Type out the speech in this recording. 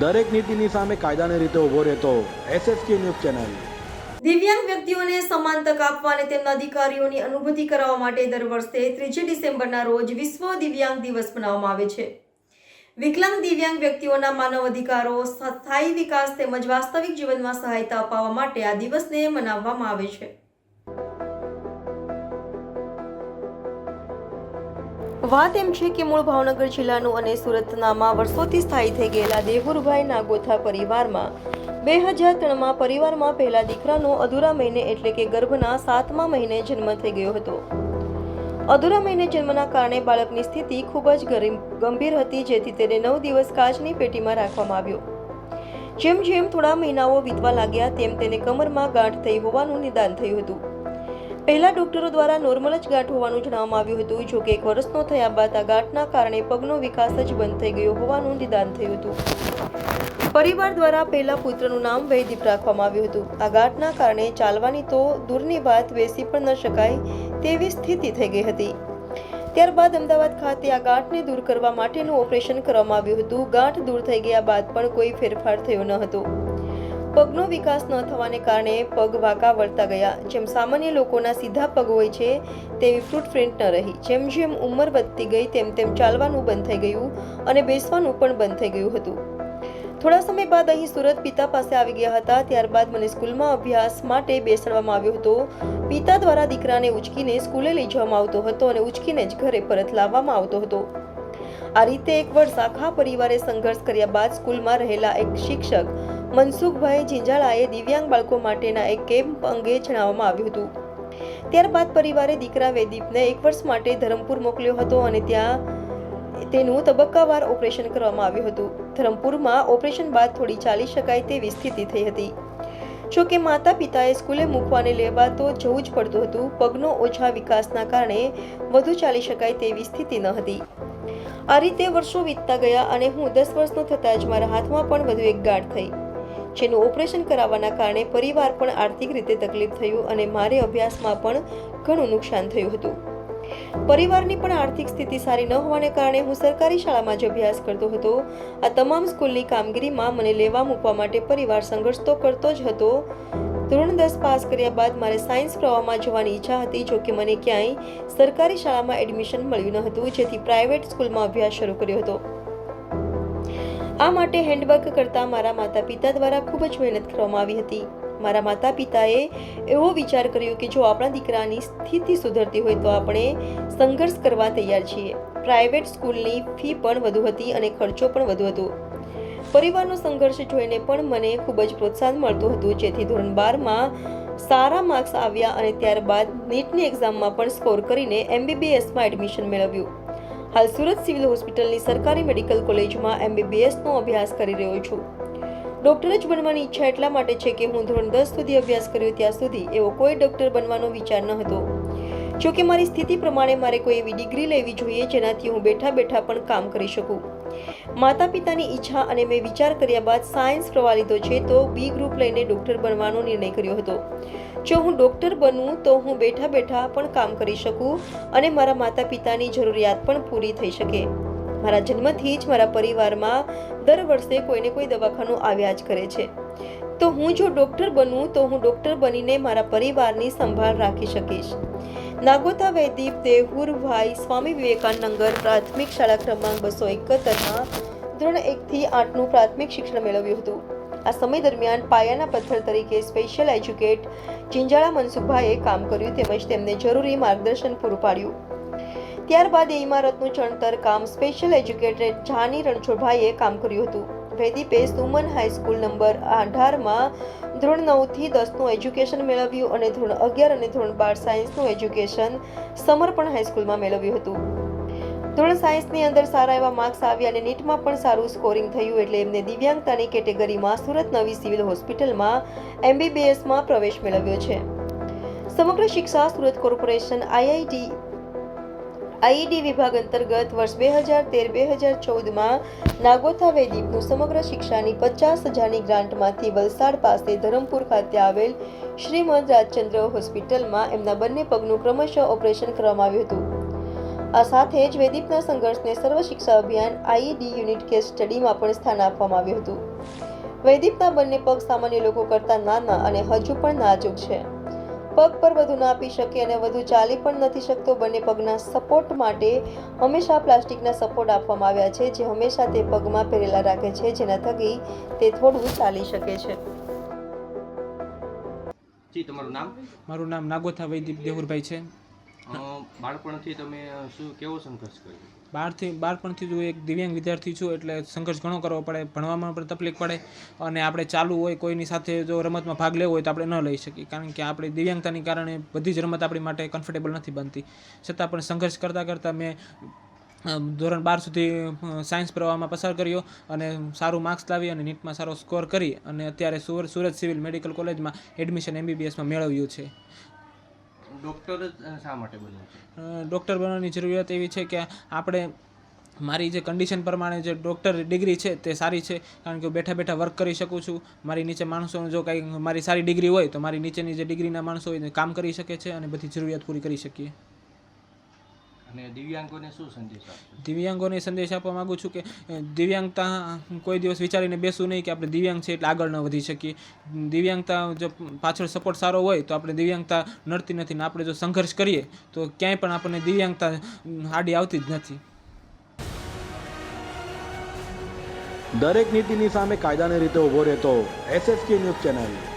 દરેક નીતિની સામે કાયદાની રીતે ઊભો રહેતો એસએસકે ન્યૂઝ ચેનલ. દિવ્યાંગ વ્યક્તિઓને સમાન તક આપવા અને તેમના અધિકારીઓની અનુભૂતિ કરાવવા માટે દર વર્ષે ત્રીજી ડિસેમ્બરના રોજ વિશ્વ દિવ્યાંગ દિવસ મનાવવામાં આવે છે. વિકલાંગ દિવ્યાંગ વ્યક્તિઓના માનવ અધિકારો, સ્થાયી વિકાસ તેમજ વાસ્તવિક જીવનમાં સહાયતા અપાવવા માટે આ દિવસને મનાવવામાં આવે છે. વાત એમ છે કે મૂળ ભાવનગર જિલ્લાનું અને સુરતનામાં વર્ષોથી સ્થાયી થઈ ગયેલા દેહુરભાઈ નાગોથા પરિવારમાં બે હજાર ત્રણમાં પરિવારમાં પહેલા દીકરાનો અધૂરા મહિને એટલે કે ગર્ભના સાતમા મહિને જન્મ થઈ ગયો હતો. અધૂરા મહિને જન્મના કારણે બાળકની સ્થિતિ ખૂબ જ ગંભીર હતી, જેથી તેને નવ દિવસ કાચની પેટીમાં રાખવામાં આવ્યો. જેમ જેમ થોડા મહિનાઓ વીતવા લાગ્યા, તેમ તેને કમરમાં ગાંઠ થઈ હોવાનું નિદાન થયું હતું. પહેલા ડોક્ટરો દ્વારા નોર્મલ જ ગાંઠ હોવાનું જણાવવામાં આવ્યું હતું. જો કે એક વર્ષનો થયા બાદ આ ગાંઠના કારણે પગનો વિકાસ જ બંધ થઈ ગયો હોવાનું નિદાન થયું હતું. પરિવાર દ્વારા પહેલા પુત્રનું નામ વૈદીપ રાખવામાં આવ્યું હતું. આ ગાંઠના કારણે ચાલવાની તો દૂરની વાત બેસી પણ ન શકાય તેવી સ્થિતિ થઈ ગઈ હતી. ત્યારબાદ અમદાવાદ ખાતે આ ગાંઠને દૂર કરવા માટેનું ઓપરેશન કરવામાં આવ્યું હતું. ગાંઠ દૂર થઈ ગયા બાદ પણ કોઈ ફેરફાર થયો ન હતો. પગનો વિકાસ ન થવાને કારણે પગ વાંકા વળતા ગયા. જેમ સામાન્ય લોકોના સીધા પગ હોય છે, તેવી ફૂટપ્રિન્ટ ન રહી. જેમ જેમ ઉંમર વધતી ગઈ, તેમ તેમ ચાલવાનું બંધ થઈ ગયું અને બેસવાનું પણ બંધ થઈ ગયું હતું. થોડા સમય બાદ અહીં સુરત પિતા પાસે આવી ગયા હતા. ત્યારબાદ મને સ્કૂલમાં અભ્યાસ માટે બેસાડવામાં આવ્યો હતો. પિતા દ્વારા દીકરાને ઉચકીને સ્કૂલે લઈ જવામાં આવતો હતો અને ઉચકીને જ ઘરે પરત લાવવામાં આવતો હતો. આ રીતે એક વર્ષ આખા પરિવારે સંઘર્ષ કર્યા બાદ સ્કૂલમાં રહેલા એક શિક્ષક મનસુખભાઈ જિંજાળાએ દિવ્યાંગ બાળકો માટેના એક કેમ્પ અંગે જણાવવામાં આવ્યું હતું. ત્યારબાદ પરિવારે દીકરા વેદીપને એક વર્ષ માટે ધરમપુર મોકલ્યો હતો અને ત્યાં તેનું તબક્કાવાર ઓપરેશન કરવામાં આવ્યું હતું. ધરમપુરમાં ઓપરેશન બાદ થોડી ચાલી શકાય તેવી સ્થિતિ થઈ હતી. જો કે માતા પિતાએ સ્કૂલે મૂકવાને લેવા તો જવું જ પડતું હતું. પગનો ઓછા વિકાસના કારણે વધુ ચાલી શકાય તેવી સ્થિતિ ન હતી. આ રીતે વર્ષો વીતતા ગયા અને હું દસ વર્ષનો થતાં જ મારા હાથમાં પણ વધુ એક ગાઢ થઈ. જેનું ઓપરેશન કરાવવાના કારણે પરિવાર પણ આર્થિક રીતે તકલીફ થયું અને મારે અભ્યાસમાં પણ ઘણું નુકસાન થયું હતું. પરિવારની પણ આર્થિક સ્થિતિ સારી ન હોવાને કારણે હું સરકારી શાળામાં જ અભ્યાસ કરતો હતો. આ તમામ સ્કૂલની કામગીરીમાં મને લેવા મૂકવા માટે પરિવાર સંઘર્ષ તો કરતો જ હતો. ધોરણ દસ પાસ કર્યા બાદ મારે સાયન્સ પ્રવાહમાં જવાની ઈચ્છા હતી, જો કે મને ક્યાંય સરકારી શાળામાં એડમિશન મળ્યું ન હતું, જેથી પ્રાઇવેટ સ્કૂલમાં અભ્યાસ શરૂ કર્યો હતો. આ માટે હેન્ડવર્ક કરતા મારા માતા પિતા દ્વારા ખૂબ જ મહેનત કરવામાં આવી હતી. મારા માતા પિતાએ એવો વિચાર કર્યો કે જો આપણા દીકરાની સ્થિતિ સુધરતી હોય તો આપણે સંઘર્ષ કરવા તૈયાર છીએ. પ્રાઇવેટ સ્કૂલની ફી પણ વધુ હતી અને ખર્ચો પણ વધુ હતો. પરિવારનો સંઘર્ષ જોઈને પણ મને ખૂબ જ પ્રોત્સાહન મળતું હતું. જેથી ધોરણ બારમાં સારા માર્ક્સ આવ્યા અને ત્યારબાદ નીટની એક્ઝામમાં પણ સ્કોર કરીને એમબીબીએસમાં એડમિશન મેળવ્યું. હાલ સુરત સિવિલ હોસ્પિટલની સરકારી મેડિકલ કોલેજમાં એમબીબીએસનો અભ્યાસ કરી રહ્યો છું. ડૉક્ટર જ બનવાની ઈચ્છા એટલા માટે છે કે હું ધોરણ દસ સુધી અભ્યાસ કર્યો ત્યાં સુધી એવો કોઈ ડૉક્ટર બનવાનો વિચાર ન હતો. જોકે મારી સ્થિતિ પ્રમાણે મારે કોઈ એવી ડિગ્રી લેવી જોઈએ જેનાથી હું બેઠા બેઠા પણ કામ કરી શકું. માતા પિતાની ઈચ્છા અને મેં વિચાર કર્યા બાદ સાયન્સ પ્રવાહ લીધો છે તો બી ગ્રુપ લઈને ડૉક્ટર બનવાનો નિર્ણય કર્યો હતો. જો હું ડોક્ટર બનું તો હું બેઠા બેઠા પણ કામ કરી શકું અને મારા માતા પિતાની જરૂરિયાત પણ પૂરી થઈ શકે. મારા જન્મથી જ મારા પરિવારમાં દર વર્ષે કોઈને કોઈ દવાખાનું આવ્યા જ કરે છે. તો હું જો ડૉક્ટર બનું તો હું ડૉક્ટર બનીને મારા પરિવારની સંભાળ રાખી શકીશ. નાગોતા વૈદીપ દેહુરભાઈ સ્વામી વિવેકાનંગર પ્રાથમિક શાળા ક્રમાંક બસો એકોતેરમાં ધોરણ એકથી આઠનું પ્રાથમિક શિક્ષણ મેળવ્યું હતું. આ સમય દરમિયાન પાયાના પથ્થર તરીકે સ્પેશિયલ એજ્યુકેટ ચિંજાળા મનસુખભાઈએ કામ કર્યું તેમજ તેમને જરૂરી માર્ગદર્શન પૂરું પાડ્યું. ત્યારબાદ એ ઇમારતનું ચણતર કામ સ્પેશિયલ એજ્યુકેટેડ જાની રણછોડભાઈએ કામ કર્યું હતું. વેદીપે સુમન હાઈસ્કૂલ નંબર અઢારમાં ધોરણ નવથી દસનું એજ્યુકેશન મેળવ્યું અને ધોરણ અગિયાર અને ધોરણ બાર સાયન્સનું એજ્યુકેશન સમર્પણ હાઈસ્કૂલમાં મેળવ્યું હતું. ધોરણ સાયન્સની અંદર સારા એવા માર્ક્સ આવ્યા અને નીટમાં પણ સારું સ્કોરિંગ થયું એટલે એમને દિવ્યાંગતાની કેટેગરીમાં સુરત નવી સિવિલ હોસ્પિટલમાં એમબીબીએસમાં પ્રવેશ મેળવ્યો છે. સમગ્ર શિક્ષા સુરત કોર્પોરેશન આઈઆઈટી આઈઈડી વિભાગ અંતર્ગત વર્ષ બે હજાર તેર, બે હજાર ચૌદમાં નાગોથા વેદીપનું સમગ્ર શિક્ષાની પચાસ હજારની ગ્રાન્ટમાંથી વલસાડ પાસે ધરમપુર ખાતે આવેલ શ્રીમદ રાજચંદ્ર હોસ્પિટલમાં એમના બંને પગનું ક્રમશઃ ઓપરેશન કરવામાં આવ્યું હતું. આ સાથે જ વેદીપના સંઘર્ષને Sarva Shiksha Abhiyan ID unit case સ્ટડીમાં પણ સ્થાન આપવામાં આવ્યું હતું. વૈદિકના બંને પગ સામાન્ય લોકો કરતાં નાના અને હજુ પણ નાજુક છે. પગ પર વધુ ના આપી શકે અને વધુ ચાલી પણ નથી શકતો બંને પગના સપોર્ટ માટે હંમેશા પ્લાસ્ટિકના સપોર્ટ આપવામાં આવ્યા છે જે હંમેશા તે પગમાં પહેરેલા રાખે છે જેના થકી તે થોડું ચાલી શકે છે. જી તમારું નામ? મારું નામ નાગોથા વૈદીપ દેવુરભાઈ છે. બાળપણથી તમે શું કેવો સંઘર્ષ કર્યો? બહારથી બાળપણથી હું એક દિવ્યાંગ વિદ્યાર્થી છું, એટલે સંઘર્ષ ઘણો કરવો પડે, ભણવામાં પણ તકલીફ પડે અને આપણે ચાલુ હોય, કોઈની સાથે જો રમતમાં ભાગ લેવો હોય તો આપણે ન લઈ શકીએ. કારણ કે આપણી દિવ્યાંગતાની કારણે બધી જ રમત આપણી માટે કમ્ફર્ટેબલ નથી બનતી. છતાં પણ સંઘર્ષ કરતાં કરતાં મેં ધોરણ બાર સુધી સાયન્સ પ્રવાહમાં પસાર કર્યો અને સારું માર્ક્સ લાવી અને નીટમાં સારો સ્કોર કરી અને અત્યારે સુરત સુરત સિવિલ મેડિકલ કોલેજમાં એડમિશન એમબીબીએસમાં મેળવ્યું છે. ડૉક્ટર જ શા માટે બનવું છે? ડૉક્ટર બનવાની જરૂરિયાત એવી છે કે આપણે મારી જે કન્ડિશન પ્રમાણે જે ડૉક્ટર ડિગ્રી છે તે સારી છે, કારણ કે હું બેઠા બેઠા વર્ક કરી શકું છું. મારી નીચે માણસોનું જો કાંઈ મારી સારી ડિગ્રી હોય તો મારી નીચેની જે ડિગ્રીના માણસો હોય કામ કરી શકે છે અને બધી જરૂરિયાત પૂરી કરી શકીએ. અને દિવ્યાંગોને શું સંદેશ આપશો? દિવ્યાંગોને સંદેશ આપવા માગું છું કે દિવ્યાંગતા કોઈ દિવસ વિચારીને બેસવું નહીં કે આપણે દિવ્યાંગ છે એટલે આગળ ન વધી શકીએ. દિવ્યાંગતા જો પાછળ સપોર્ટ સારો હોય તો આપણે દિવ્યાંગતા નડતી નથી ને આપણે જો સંઘર્ષ કરીએ તો ક્યાંય પણ આપણને દિવ્યાંગતા આડી આવતી જ નથી. દરેક નીતિની સામે કાયદાની રીતે ઊભો રહેતો એસએસકે ન્યૂઝ ચેનલ.